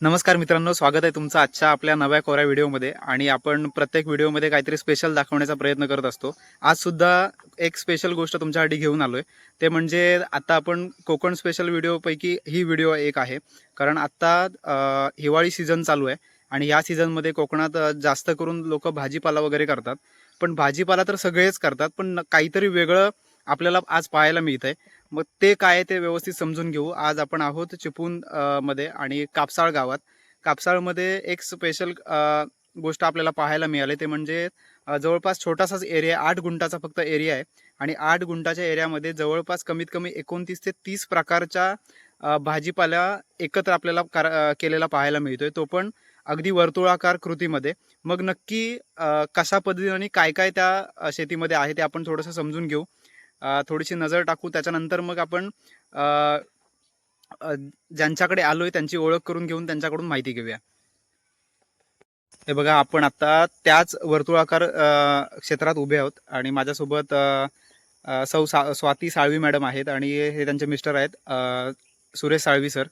नमस्कार मित्रांनो स्वागत आहे तुमचं आजच्या आपल्या नव्या कोऱ्या व्हिडिओमध्ये. आणि आपण प्रत्येक व्हिडिओमध्ये काहीतरी स्पेशल दाखवण्याचा प्रयत्न करत असतो. आज सुद्धा एक स्पेशल गोष्ट तुमच्यासाठी घेऊन आलोय. ते म्हणजे आता आपण कोकण स्पेशल व्हिडिओपैकी ही व्हिडिओ एक आहे. कारण आत्ता हिवाळी सीझन चालू आहे. आणि या सीझनमध्ये कोकणात जास्त करून लोक भाजीपाला वगैरे करतात. पण भाजीपाला तर सगळेच करतात. पण काहीतरी वेगळं आपल्याला आज पाहायला मिळतंय. मग ते काय आहे ते व्यवस्थित समजून घेऊ. आज आपण आहोत चिपळूणमध्ये आणि कापसाळ गावात. कापसाळमध्ये एक स्पेशल गोष्ट आपल्याला पाहायला मिळाली. ते म्हणजे जवळपास छोटासाच एरिया आठ गुंठाचा फक्त एरिया आहे. आणि आठ गुंठाच्या एरियामध्ये जवळपास कमीत कमी एकोणतीस ते तीस प्रकारच्या भाजीपाला एकत्र आपल्याला कर- केलेला पाहायला मिळतोय. तो पण अगदी वर्तुळाकार कृतीमध्ये. मग नक्की कशा पद्धतीने आणि काय काय त्या शेतीमध्ये आहे ते आपण थोडंसं समजून घेऊ. थोडीशी नजर टाकू. त्याच्यानंतर मग आपण ज्यांच्याकडे आलोय त्यांची ओळख करून घेऊन त्यांच्याकडून माहिती घेऊया. हे बघा आपण आता त्याच वर्तुळाकार क्षेत्रात उभे आहोत आणि माझ्यासोबत सौ सा स्वाती साळवी मॅडम आहेत आणि हे त्यांचे मिस्टर आहेत सुरेश साळवी सर.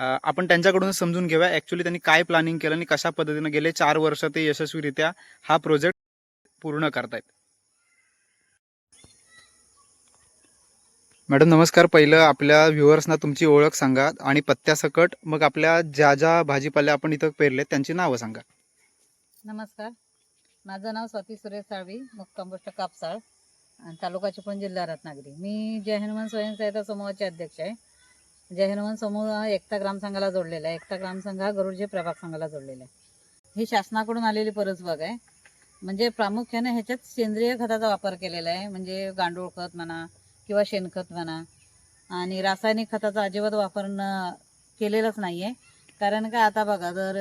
आपण त्यांच्याकडून समजून घेऊया ॲक्च्युली त्यांनी काय प्लॅनिंग केलं आणि कशा पद्धतीने गेले चार वर्ष ते यशस्वीरित्या हा प्रोजेक्ट पूर्ण करतायत. मॅडम नमस्कार. पहिलं आपल्या व्ह्युअर्सना तुमची ओळख सांगा आणि पत्त्यासकट मग आपल्या ज्या ज्या भाजीपाल्या आपण इथं पेरलेत त्यांची नावं सांगा. नमस्कार. माझं नाव स्वाती सुरेश साळवी मुक्काम गोष्ट कापसाळ आणि तालुका चिपळूण जिल्हा रत्नागिरी. मी जय हनुमान स्वयंसहायता समूहाचे अध्यक्ष आहे. जय हनुमान समूह हा एकता ग्रामसंघाला जोडलेला आहे. एकता ग्रामसंघ हा गरुडजे प्रभाग संघाला जोडलेला आहे. ही शासनाकडून आलेली परसबाग आहे. म्हणजे प्रामुख्याने ह्याच्यात सेंद्रिय खताचा वापर केलेला आहे. म्हणजे गांडूळ खत म्हणा किंवा शेणखत म्हणा. आणि रासायनिक खताचा अजिबात वापर न केलेलाच नाही आहे कारण का आता बघा जर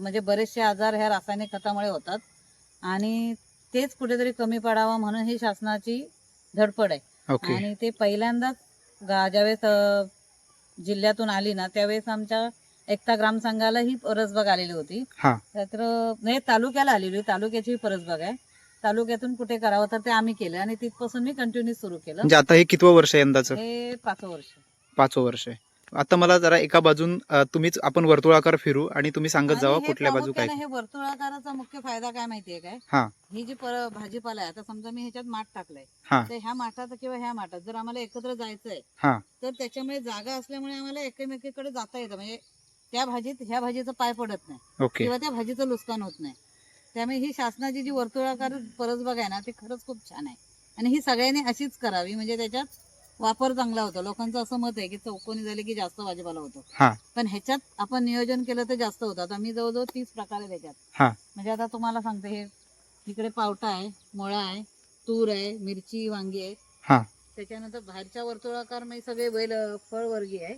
म्हणजे बरेचसे आजार ह्या रासायनिक खतामुळे होतात. आणि तेच कुठेतरी कमी पडावं म्हणून ही शासनाची धडपड आहे. ओके. आणि ते पहिल्यांदाच ज्यावेळेस जिल्ह्यातून आली ना त्यावेळेस आमच्या एकता ग्रामसंघाला ही परसबाग आलेली होती. हा. तर म्हणजे तालुक्याला आलेली. तालुक्याची परसबाग आहे. तालुक्यातून कुठे करावं तर ते आम्ही केलं आणि तिथपासून मी कंटिन्यू सुरू केलं. म्हणजे आता हे कितवं वर्ष आहे यंदाचं? हे पाच वर्ष पाचवं वर्ष आहे. आता मला जरा एका बाजून अं, तुम्हीच आपण वर्तुळाकार फिरू आणि तुम्ही सांगत आणि जावा हे कुठल्या बाजू काय प्रामुख्याने हे वर्तुळाकाराचा मुख्य फायदा काय माहितीये काय? हा. ही जी पर भाजीपाला आहे आता समजा मी ह्याच्यात माठ टाकलाय. हा. तर ह्या माठात किंवा ह्या माठात जर आम्हाला एकत्र जायचंय हा. तर त्याच्यामुळे जागा असल्यामुळे आम्हाला एकमेकीकडे जाता येतं. म्हणजे त्या भाजीत ह्या भाजीचं पाय पडत नाही. ओके. किंवा त्या भाजीचं नुकसान होत नाही. त्यामुळे ही शासनाची जी वर्तुळाकार परसबाग आहे ना ती खरंच खूप छान आहे आणि ही सगळ्यांनी अशीच करावी म्हणजे त्याच्यात वापर चांगला होतो लोकांचं असं मत आहे की चौकोनी झाले की जास्त भाजीपाला होतो हा. पण ह्याच्यात आपण नियोजन केलं तर जास्त होतं आता मी जवळजवळ तीस प्रकार आहे त्याच्यात हा. म्हणजे आता तुम्हाला सांगते हे इकडे पावटा आहे मुळा आहे तूर आहे मिरची वांगी आहे. त्याच्यानंतर बाहेरच्या वर्तुळाकार म्हणजे सगळे बैल फळवर्गीय आहे.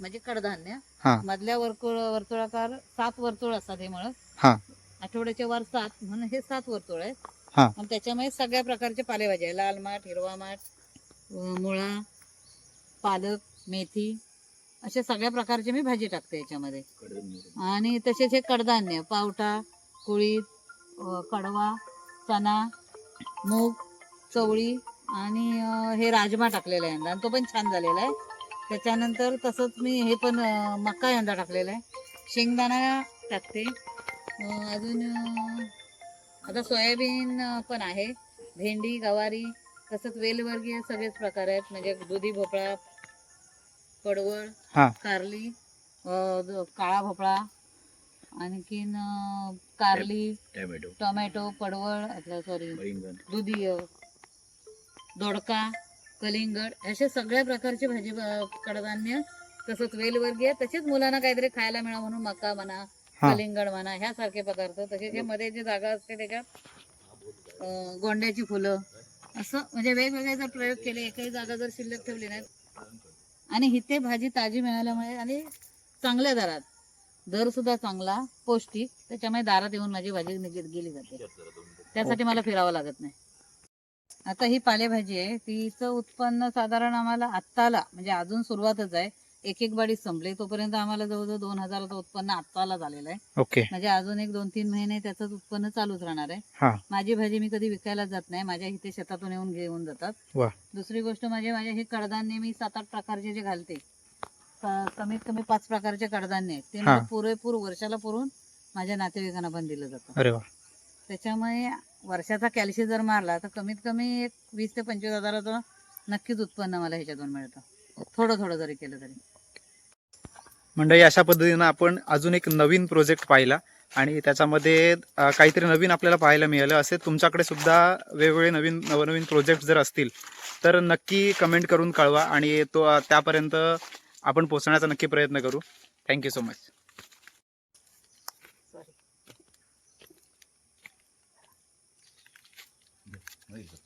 म्हणजे कडधान्य. मधल्या वर्तुळ वर्तुळाकार सात वर्तुळ असतात हे मुळं. आठवड्याच्या वर सात म्हणून हे सात वर्तुळ आहेत. हा. आणि त्याच्यामुळे सगळ्या प्रकारचे पालेभाज्या आहे लाल माठ हिरवा माठ अं, मुळा पालक मेथी अशा सगळ्या प्रकारचे मी भाजी टाकते याच्यामध्ये. आणि तसेच हे कडधान्य पावटा कुळीत अं, कडवा चना मूग चवळी आणि अं, हे राजमा टाकलेला आहे यंदा. आणि तो पण छान झालेला आहे. त्याच्यानंतर तसंच मी हे पण अं, मका यंदा टाकलेला आहे. शेंगदाणा टाकते. अजून आता सोयाबीन पण आहे भेंडी गवारी तसंच वेलवर्गीय सगळेच प्रकार आहेत म्हणजे दुधी भोपळा पडवळ हा. कारली काळा भोपळा आणखीन कारली टॅमॅटो टोमॅटो पडवळ आपलं सॉरी दुधी दोडका कलिंगड असे सगळ्या प्रकारचे भाजी कडधान्य तसंच वेलवर्गीय तसेच मुलांना काहीतरी खायला मिळावं म्हणून मका म्हणा. कलिंगड म्हणा ह्यासारखे पदार्थ. तसेच हे मध्ये जी जागा असते त्याच्यात गोंड्याची फुलं. असं म्हणजे वेगवेगळे जर प्रयोग केले एकही जागा जर शिल्लक ठेवली नाही. आणि इथे भाजी ताजी मिळाल्यामुळे आणि चांगल्या दरात. दर सुद्धा चांगला पौष्टिक. त्याच्यामुळे दारात येऊन माझी भाजी निघत गेली जाते. त्यासाठी मला फिरावं लागत नाही. आता ही पालेभाजी आहे. तिचं उत्पन्न साधारण आम्हाला आत्ताला म्हणजे अजून सुरुवातच आहे. एक एक बाडी संपली तोपर्यंत आम्हाला जवळजवळ दोन हजाराचं उत्पन्न आत्ताला झालेलं आहे. ओके. म्हणजे अजून एक दोन तीन महिने त्याचं उत्पन्न चालूच राहणार हा. आहे माझी भाजी मी कधी विकायला जात नाही माझ्या इथे शेतातून येऊन घेऊन जातात. वा. दुसरी गोष्ट म्हणजे माझे हे कडधान्य मी सात आठ प्रकारचे जे घालते क- कमीत कमी पाच प्रकारचे कडधान्य आहेत. ते हा. मला पुरेपूर वर्षाला पुरून माझ्या नातेवाईकांना पण दिलं जातं. अरे वा. त्याच्यामुळे वर्षाचा कॅल्शियम जर मारला तर कमीत कमी एक वीस ते पंचवीस हजाराचं नक्कीच उत्पन्न मला ह्याच्यातून मिळतं. थोडं थोडं जरी केलं तरी. मंडळी अशा पद्धतीनं आपण अजून एक नवीन प्रोजेक्ट पाहिला आणि त्याच्यामध्ये काहीतरी नवीन आपल्याला पाहायला मिळालं. असे तुमच्याकडे सुद्धा वेगवेगळे नवीन नवनवीन प्रोजेक्ट जर असतील तर नक्की कमेंट करून कळवा आणि तो त्यापर्यंत आपण पोचण्याचा नक्की प्रयत्न करू. Thank you so much you.